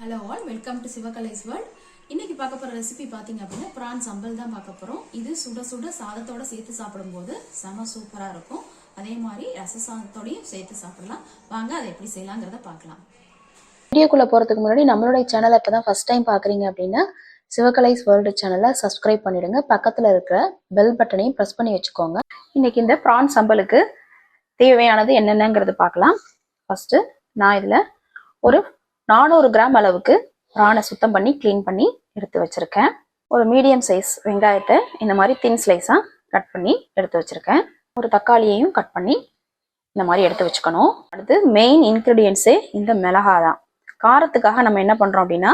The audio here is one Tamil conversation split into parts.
Hello all welcome to Sivakalai's world இன்னைக்கு பார்க்க போகிற ரெசிபி பார்த்தீங்க அப்படின்னா பிரான் சம்பல் தான் பார்க்க போகிறோம் இது சுட சுட சாதத்தோட சேர்த்து சாப்பிடும்போது செம சூப்பராக இருக்கும். அதே மாதிரி ரச சாதத்தோடையும் சேர்த்து சாப்பிடலாம். வாங்க அதை எப்படி செய்யலாங்கிறத பார்க்கலாம். வீடியோக்குள்ளே போகிறதுக்கு முன்னாடி நம்மளுடைய சேனலை இப்போ தான் ஃபஸ்ட் டைம் பார்க்குறீங்க அப்படின்னா சிவகலைஸ் வேர்ல்டு சேனலை சப்ஸ்கிரைப் பண்ணிடுங்க. பக்கத்தில் இருக்கிற பெல் பட்டனையும் ப்ரெஸ் பண்ணி வச்சுக்கோங்க. இன்னைக்கு இந்த ப்ரான் சம்பலுக்கு தேவையானது என்னென்னங்கிறது பார்க்கலாம். ஃபஸ்ட்டு நான் இதில் ஒரு நானூறு கிராம் அளவுக்கு பிரானை சுத்தம் பண்ணி க்ளீன் பண்ணி எடுத்து வச்சுருக்கேன். ஒரு மீடியம் சைஸ் வெங்காயத்தை இந்த மாதிரி தின் ஸ்லைஸாக கட் பண்ணி எடுத்து வச்சுருக்கேன். ஒரு தக்காளியையும் கட் பண்ணி இந்த மாதிரி எடுத்து வச்சுக்கணும். அடுத்து மெயின் இன்க்ரீடியன்ஸே இந்த மிளகா தான். காரத்துக்காக நம்ம என்ன பண்ணுறோம் அப்படின்னா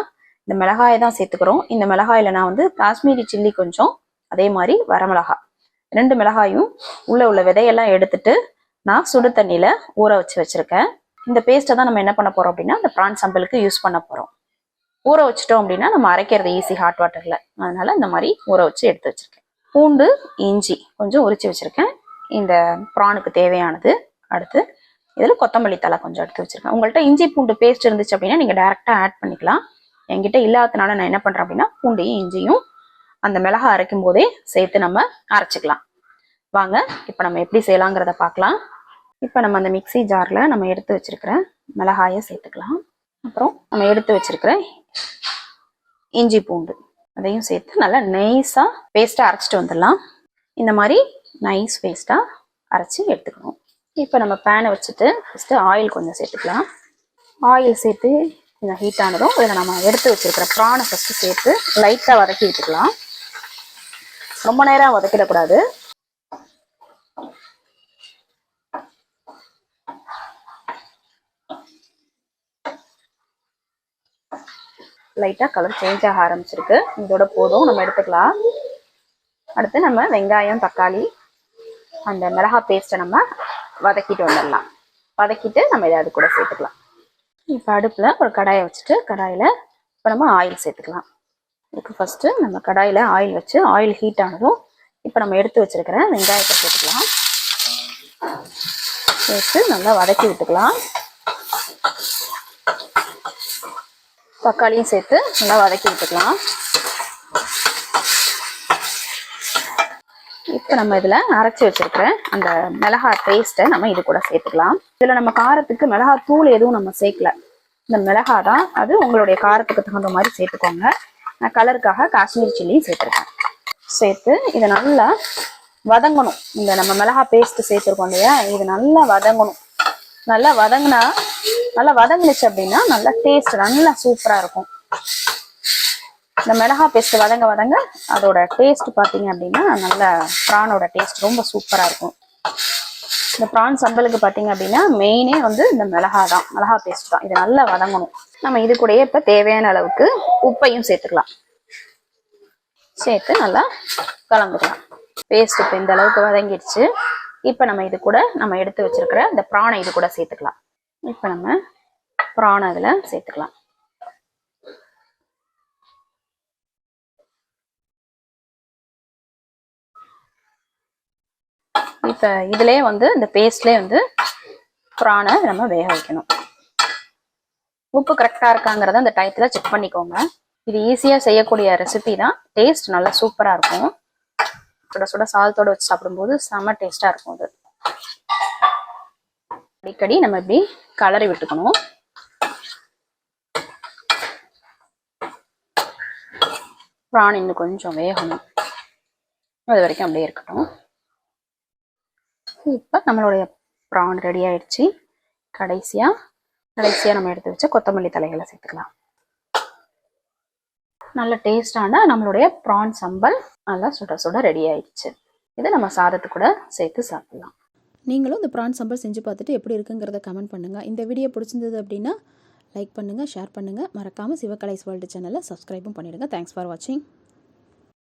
இந்த மிளகாயை தான் சேர்த்துக்கிறோம். இந்த மிளகாயில் நான் வந்து காஷ்மீரி சில்லி கொஞ்சம் அதே மாதிரி வரமிளகா ரெண்டு மிளகாயும் உள்ளே உள்ள விதையெல்லாம் எடுத்துட்டு நான் சுடு தண்ணியில் ஊற வச்சு வச்சுருக்கேன். இந்த பேஸ்ட்டை தான் நம்ம என்ன பண்ண போகிறோம் அப்படின்னா அந்த ப்ரான் சம்பலுக்கு யூஸ் பண்ண போகிறோம் ஊற வச்சிட்டோம் அப்படின்னா நம்ம அரைக்கிறது ஈஸி ஹாட் வாட்டரில் அதனால இந்த மாதிரி ஊற வச்சு எடுத்து வச்சுருக்கேன். பூண்டு இஞ்சி கொஞ்சம் உரிச்சு வச்சுருக்கேன். இந்த ப்ரானுக்கு தேவையானது அடுத்து இதில் கொத்தமல்லி தலை கொஞ்சம் எடுத்து வச்சிருக்கேன். உங்கள்கிட்ட இஞ்சி பூண்டு பேஸ்ட் இருந்துச்சு அப்படின்னா நீங்கள் டேரெக்டாக ஆட் பண்ணிக்கலாம். என்கிட்ட இல்லாததுனால நான் என்ன பண்ணுறேன் அப்படின்னா பூண்டையும் இஞ்சியும் அந்த மிளகா அரைக்கும் போதே சேர்த்து நம்ம அரைச்சிக்கலாம். வாங்க இப்போ நம்ம எப்படி செய்யலாங்கிறத பார்க்கலாம். இப்போ நம்ம அந்த மிக்ஸி ஜாரில் நம்ம எடுத்து வச்சிருக்கிற மிளகாயை சேர்த்துக்கலாம். அப்புறம் நம்ம எடுத்து வச்சிருக்கிற இஞ்சி பூண்டு அதையும் சேர்த்து நல்லா நைஸாக பேஸ்ட்டாக அரைச்சிட்டு வந்துடலாம். இந்த மாதிரி நைஸ் பேஸ்ட்டாக அரைச்சி எடுத்துக்கணும். இப்போ நம்ம பேனை வச்சுட்டு ஃபஸ்ட்டு ஆயில் கொஞ்சம் சேர்த்துக்கலாம். ஆயில் சேர்த்து கொஞ்சம் ஹீட் ஆனதும் இதில் நம்ம எடுத்து வச்சிருக்கிற ப்ரானை ஃபஸ்ட்டு சேர்த்து லைட்டாக வதக்கி விட்டுக்கலாம். ரொம்ப நேரம் வதக்கிடக்கூடாது. லைட்டாக கலர் சேஞ்ச் ஆக ஆரம்பிச்சிருக்கு. இதோட போதும் நம்ம எடுத்துக்கலாம். அடுத்து நம்ம வெங்காயம் தக்காளி அந்த மிளகா பேஸ்ட்டை நம்ம வதக்கிட்டு வந்துடலாம். வதக்கிட்டு நம்ம இதை அது கூட சேர்த்துக்கலாம். இப்போ அடுப்பில் ஒரு கடாயை வச்சுட்டு கடாயில் இப்போ நம்ம ஆயில் சேர்த்துக்கலாம். இதுக்கு ஃபஸ்ட்டு நம்ம கடாயில் ஆயில் வச்சு ஆயில் ஹீட் ஆனதும் இப்போ நம்ம எடுத்து வச்சுருக்கிற வெங்காயத்தை சேர்த்துக்கலாம். சேர்த்து நல்லா வதக்கி விட்டுக்கலாம். தக்காளியும் சேர்த்து நல்லா வதக்கி விட்டுக்கலாம் இப்போ நம்ம இதில் அரைச்சி வச்சிருக்கிற அந்த மிளகா பேஸ்ட்டை நம்ம இது கூட சேர்த்துக்கலாம். இதில் நம்ம காரத்துக்கு மிளகா தூள் எதுவும் நம்ம சேர்க்கல. இந்த மிளகா தான் அது உங்களுடைய காரத்துக்கு தகுந்த மாதிரி சேர்த்துக்கோங்க. நான் கலருக்காக காஷ்மீர் சில்லியும் சேர்த்துருக்கேன். சேர்த்து இதை நல்லா வதங்கணும். இந்த நம்ம மிளகா பேஸ்ட்டு சேர்த்துருக்கோம் இல்லையா? இது நல்லா வதங்கணும். நல்லா வதங்கினா நல்லா வதங்குனுச்சு அப்படின்னா நல்லா டேஸ்ட் நல்லா சூப்பரா இருக்கும். இந்த மிளகா பேஸ்ட் வதங்க வதங்க அதோட டேஸ்ட் பார்த்தீங்க அப்படின்னா நல்ல ப்ரானோட டேஸ்ட் ரொம்ப சூப்பராக இருக்கும். இந்த ப்ரான் சம்பலுக்கு பார்த்தீங்க அப்படின்னா மெயினே வந்து இந்த மிளகா தான். மிளகா பேஸ்ட் தான். இது நல்லா வதங்கணும். நம்ம இது கூடயே இப்போ தேவையான அளவுக்கு உப்பையும் சேர்த்துக்கலாம். சேர்த்து நல்லா கலந்துக்கலாம். பேஸ்ட் இப்போ இந்த அளவுக்கு வதங்கிடுச்சு. இப்போ நம்ம இது கூட நம்ம எடுத்து வச்சிருக்கிற இந்த ப்ரானை இது கூட சேர்த்துக்கலாம். இப்போ நம்ம ப்ரான் அதில் சேர்த்துக்கலாம். இப்போ இதுலேயே வந்து இந்த பேஸ்ட்லேயே வந்து ப்ரானை நம்ம வேக வைக்கணும். உப்பு கரெக்டாக இருக்காங்கிறத அந்த டயத்தில் செக் பண்ணிக்கோங்க. இது ஈஸியாக செய்யக்கூடிய ரெசிபி தான். டேஸ்ட் நல்லா சூப்பராக இருக்கும். சுட சுட சாதத்தோட வச்சு சாப்பிடும்போது செம்ம டேஸ்ட்டாக இருக்கும் அது. அடிக்கடி நம்ம இப்படி கலரி விட்டுக்கணும். ப்ரான் இன்னும் கொஞ்சம் வேகணும். அது வரைக்கும் அப்படியே இருக்கட்டும். இப்போ நம்மளுடைய ப்ரான் ரெடி ஆயிடுச்சு. கடைசியாக கடைசியாக நம்ம எடுத்து வச்ச கொத்தமல்லி தலைகளை சேர்த்துக்கலாம். நல்ல டேஸ்டான நம்மளுடைய ப்ரான் சம்பல் நல்லா சுட சுட ரெடி ஆயிடுச்சு. இதை நம்ம சாதத்து கூட சேர்த்து சாப்பிடலாம். நீங்களும் இந்த ப்ரான் சம்பல் செஞ்சு பார்த்துட்டு எப்படி இருக்குங்கிறத கமெண்ட் பண்ணுங்கள் இந்த வீடியோ பிடிச்சிருந்தது அப்படின்னா லைக் பண்ணுங்கள் ஷேர் பண்ணுங்கள் மறக்காமல் சிவகலைஸ் வேர்ல்டு சேனலை சப்ஸ்கிரைபும் பண்ணிடுங்க. தேங்க்ஸ் ஃபார் வாட்சிங்